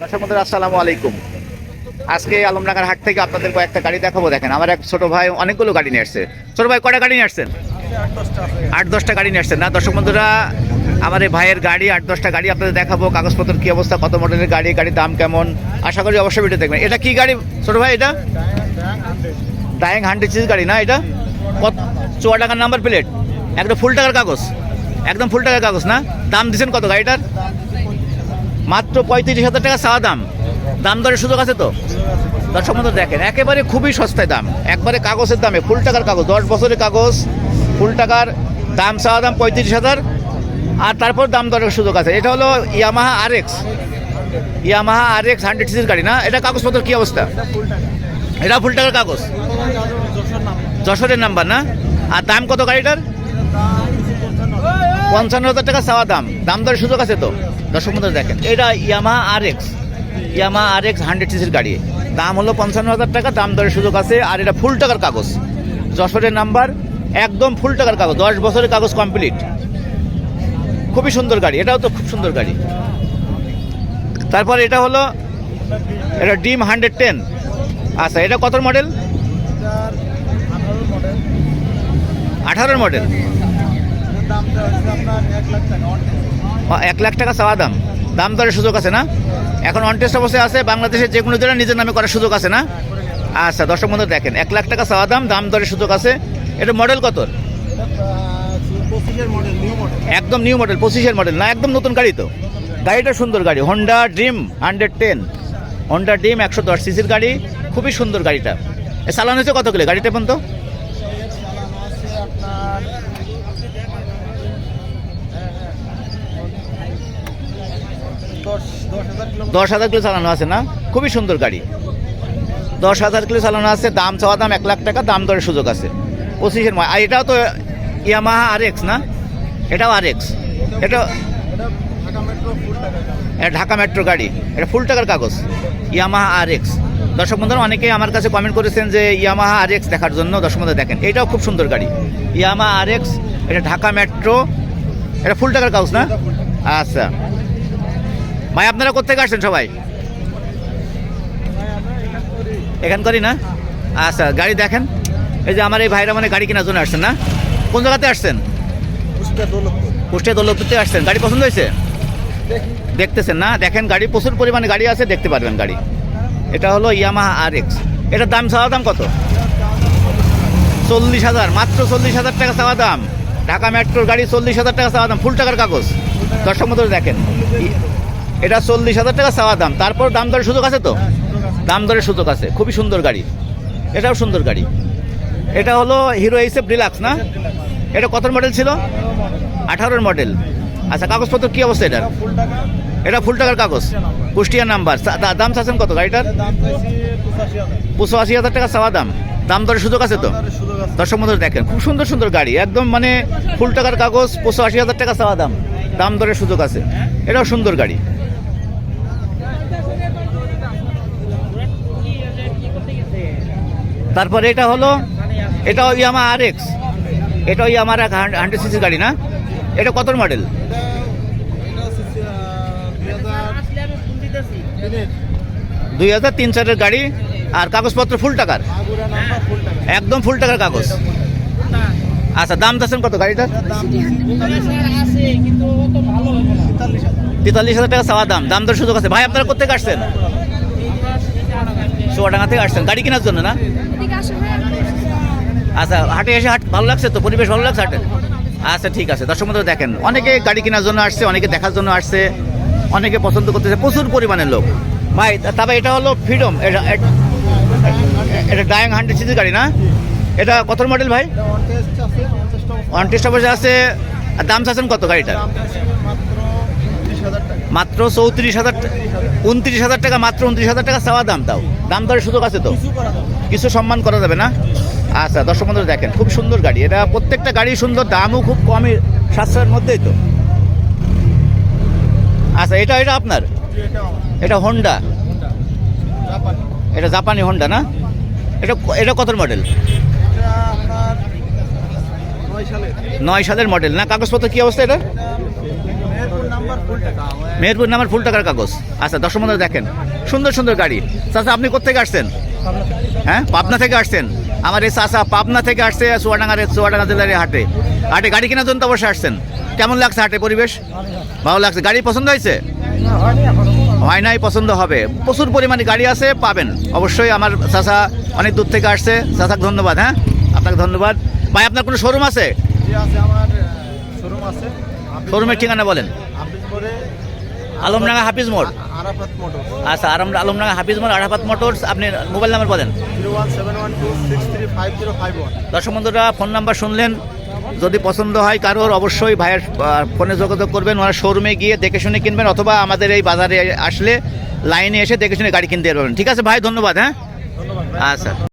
দর্শক বন্ধুরা, আসসালামু আলাইকুম। আজকে আলমডাঙ্গার হাট থেকে আপনাদের কয়েকটা গাড়ি দেখাবো। দেখেন, আমার এক ছোট ভাই অনেকগুলো গাড়ি নিয়ে আসছে। ছোট ভাই কটা গাড়ি নিয়ে আসছেন? আট দশটা গাড়ি নিয়ে আসছেন। না, দর্শক বন্ধুরা, আমার এই ভাইয়ের গাড়ি, আট দশটা গাড়ি আপনাদের দেখাবো। কাগজপত্র কি অবস্থা, কত মডেলের গাড়ি, গাড়ির দাম কেমন? আশা করি অবশ্যই ভিডিও দেখবেন। এটা কি গাড়ি, ছোট ভাই, এটা? ডাইং হান্ড্রেড গাড়ি না এটা? কত, চুয়া টাকার নাম্বার প্লেট? একদম ফুল টাকার কাগজ। একদম ফুল টাকার কাগজ না? দাম দিচ্ছেন কত গাড়িটার? মাত্র পঁয়ত্রিশ হাজার টাকা চাওয়া দাম। দাম দরের সুযোগ আছে তো? দর্শক বন্ধু, দেখেন, একেবারে খুবই সস্তায় দাম। একবারে কাগজের দামে, ফুল টাকার কাগজ, দশ বছরের কাগজ, ফুল টাকার দাম চাওয়া দাম পঁয়ত্রিশ হাজার। আর তারপর দাম দরের সুযোগ আছে। এটা হলো Yamaha R X Yamaha R X hundred সিসির গাড়ি না? এটা কাগজপত্র কী অবস্থা? এটা ফুল টাকার কাগজ। যশোরের নাম্বার না? আর দাম কত গাড়িটার? পঞ্চান্ন হাজার টাকা চাওয়া দাম। দাম দরের সুযোগ আছে তো? দর্শক বন্ধুরা দেখেন। এটা Yamaha R X Yamaha R X hundred সিসির গাড়ি। দাম হলো পঞ্চান্ন হাজার টাকা, দাম দরের সুযোগ আছে। আর এটা ফুল টাকার কাগজ। যশোরের নাম্বার একদম ফুল টাকার কাগজ। দশ বছরের কাগজ কমপ্লিট খুবই সুন্দর গাড়ি। এটাও তো খুব সুন্দর গাড়ি। তারপর এটা হলো, এটা ডিম হান্ড্রেড টেন আচ্ছা এটা কত মডেল আঠারোর মডেল চাওয়া দাম। দাম দরের সুযোগ আছে না? এখন অনটেস্ট অবস্থায় আছে বাংলাদেশের যে কোনো জেলা নিজের নামে করার সুযোগ আছে না? আচ্ছা দর্শক বন্ধু দেখেন এক লাখ টাকা চাওয়া দাম দাম দরের সুযোগ আছে। এটা মডেল কত? একদম নিউ মডেল পঁচিশের মডেল না একদম নতুন গাড়ি তো। গাড়িটা সুন্দর গাড়ি Honda Dream hundred ten Honda Dream একশো দশ সিসির গাড়ি খুবই সুন্দর গাড়িটা। এ চালানো হয়েছে কত কিলো? গাড়িটা পর্যন্ত? দশ হাজার কিলো চালানো আছে না? খুবই সুন্দর গাড়ি। দশ হাজার কিলো চালানো আছে, দাম চাওয়া দাম এক লাখ টাকা, দাম দরের সুযোগ আছে। পঁচিশের মা- আর এটাও তো ইয়ামাহা আর এক্স না? এটাও আর এক্স এটা এটা ঢাকা মেট্রো গাড়ি। এটা ফুল টাকার কাগজ। ইয়ামাহা আর এক্স দর্শক বন্ধুরা, অনেকেই আমার কাছে কমেন্ট করেছেন যে ইয়ামাহা আর এক্স দেখার জন্য। দর্শক বন্ধুরা, দেখেন, এটাও খুব সুন্দর গাড়ি। ইয়ামাহা আর এক্স এটা ঢাকা মেট্রো। এটা ফুল টাকার কাগজ না? আচ্ছা। ভাই আপনারা কোথেকে আসছেন সবাই? এখান করি না? আচ্ছা গাড়ি দেখেন। এই যে আমার এই ভাইরা মানে গাড়ি কেনার জন্য আসছেন না? কোন জায়গাতে আসছেন? কুষ্টিয়া দৌলতপুরতে আসছেন। গাড়ি পছন্দ হয়েছে? দেখতেছেন না? দেখেন গাড়ি প্রচুর পরিমাণে গাড়ি আছে দেখতে পারবেন গাড়ি। এটা হলো ইয়ামাহা আর এক্স এটার দাম চাওয়া দাম কত? চল্লিশ হাজার মাত্র চল্লিশ হাজার টাকা চাওয়া দাম। ঢাকা মেট্রোর গাড়ি চল্লিশ হাজার টাকা চাওয়া দাম ফুল টাকার কাগজ। দর্শক মতো দেখেন। এটা চল্লিশ হাজার টাকা চাওয়া দাম। তারপর দাম দরের সুযোগ আছে তো? দাম দরের সুযোগ আছে। খুবই সুন্দর গাড়ি। এটাও সুন্দর গাড়ি। এটা হলো হিরো এইসএফ ডিলাক্স না? এটা কত মডেল ছিল? আঠারোর মডেল আচ্ছা কাগজপত্র কী অবস্থা এটার? এটা ফুল টাকার কাগজ। কুষ্টিয়া নাম্বার দাম চাচ্ছেন কত গাড়িটার? পঁচাশি হাজার টাকা চাওয়া দাম। দাম দরের সুযোগ আছে তো? দর্শক মধ্যে দেখেন, খুব সুন্দর সুন্দর গাড়ি। একদম মানে ফুল টাকার কাগজ, পঁচাশি হাজার টাকা চাওয়া দাম। দাম দরের সুযোগ আছে। এটাও সুন্দর গাড়ি। তারপরে এটা হলো এটাও ইয়ামা আর এক্স এটাও ইয়ামার এক হান্ড্রেড সিসির গাড়ি না? এটা কত মডেল দুই হাজার তিন চারের গাড়ি আর কাগজপত্র ফুল টাকার। একদম ফুল টাকার কাগজ। আচ্ছা দাম চাচ্ছেন কত গাড়িটার? তেতাল্লিশ হাজার টাকা চাওয়া দাম। দাম দর সুযোগ আছে। ভাই, আপনারা কোথেকে আসছেন? চুয়াডাঙ্গা থেকে আসছেন। গাড়ি কেনার জন্য না? আচ্ছা হাটে এসে হাট ভালো লাগছে তো? পরিবেশ ভালো লাগছে হাটে? আচ্ছা ঠিক আছে। দর্শক বন্ধুরা, দেখেন, অনেকে গাড়ি কেনার জন্য আসছে, অনেকে দেখার জন্য আসছে, অনেকে পছন্দ করতেছে। প্রচুর পরিমাণের লোক। ভাই, তবে এটা হলো ফ্রিডম এটা এটা- ডায়াং হান্ড্রেড সিসির গাড়ি না? এটা কত মডেল ভাই? অনটেস্ট অবশ্যই আছে। দাম চাচ্ছেন কত গাড়িটার? মাত্র চৌত্রিশ হাজার উনত্রিশ হাজার টাকা, মাত্র উনত্রিশ হাজার টাকা চাওয়া দাম তাও। দাম দরের সুযোগ আছে তো? কিছু সম্মান করা যাবে না? আচ্ছা দর্শক বন্ধুরা দেখেন খুব সুন্দর গাড়ি। এটা প্রত্যেকটা গাড়ি সুন্দর দামও খুব কমই সাশ্রয়ের মধ্যেই তো। আচ্ছা এটা এটা আপনার? এটা হন্ডা এটা জাপানি হন্ডা না? এটা এটা কত মডেল নয় সালের। মডেল না? কাগজপত্র কি অবস্থা এটা মেহেরপুর নামের ফুল টাকার কাগজ। আচ্ছা দর্শক বন্ধুরা দেখেন সুন্দর সুন্দর গাড়ি। চাচা আপনি কোথেকে আসছেন? হ্যাঁ পাবনা থেকে আসছেন? আমার এই চাচা পাবনা থেকে আসছে চুয়াডাঙ্গার চুয়াডাঙ্গা জেলার হাটে। হাটে গাড়ি কেনার জন্য তো অবশ্যই আসছেন। কেমন লাগছে হাটে পরিবেশ? ভালো লাগছে। গাড়ি পছন্দ হয়েছে? হয় নাই পছন্দ হবে। প্রচুর পরিমাণে গাড়ি আছে পাবেন। অবশ্যই আমার চাচা অনেক দূর থেকে আসছে। চাচাকে ধন্যবাদ হ্যাঁ? আপনাকে ধন্যবাদ। ভাই আপনার কোনো শোরুম আছে? শোরুমের ঠিকানা বলেন। করে আলমডাঙ্গা হাফিজ মোড়? আরাফাত মোটর আচ্ছা আলম আলমডাঙ্গা হাফিজ মোড় আরাফাত মোটরস আপনি মোবাইল নাম্বার বলেন। দর্শক বন্ধুরা ফোন নাম্বার শুনলেন। যদি পছন্দ হয় কারোর অবশ্যই ভাইয়ের ফোনে যোগাযোগ করবেন ওনার শোরুমে গিয়ে দেখে শুনে কিনবেন অথবা আমাদের এই বাজারে আসলে লাইনে এসে দেখে শুনে গাড়ি কিনতে পারবেন। ঠিক আছে ভাই ধন্যবাদ হ্যাঁ? ধন্যবাদ আচ্ছা।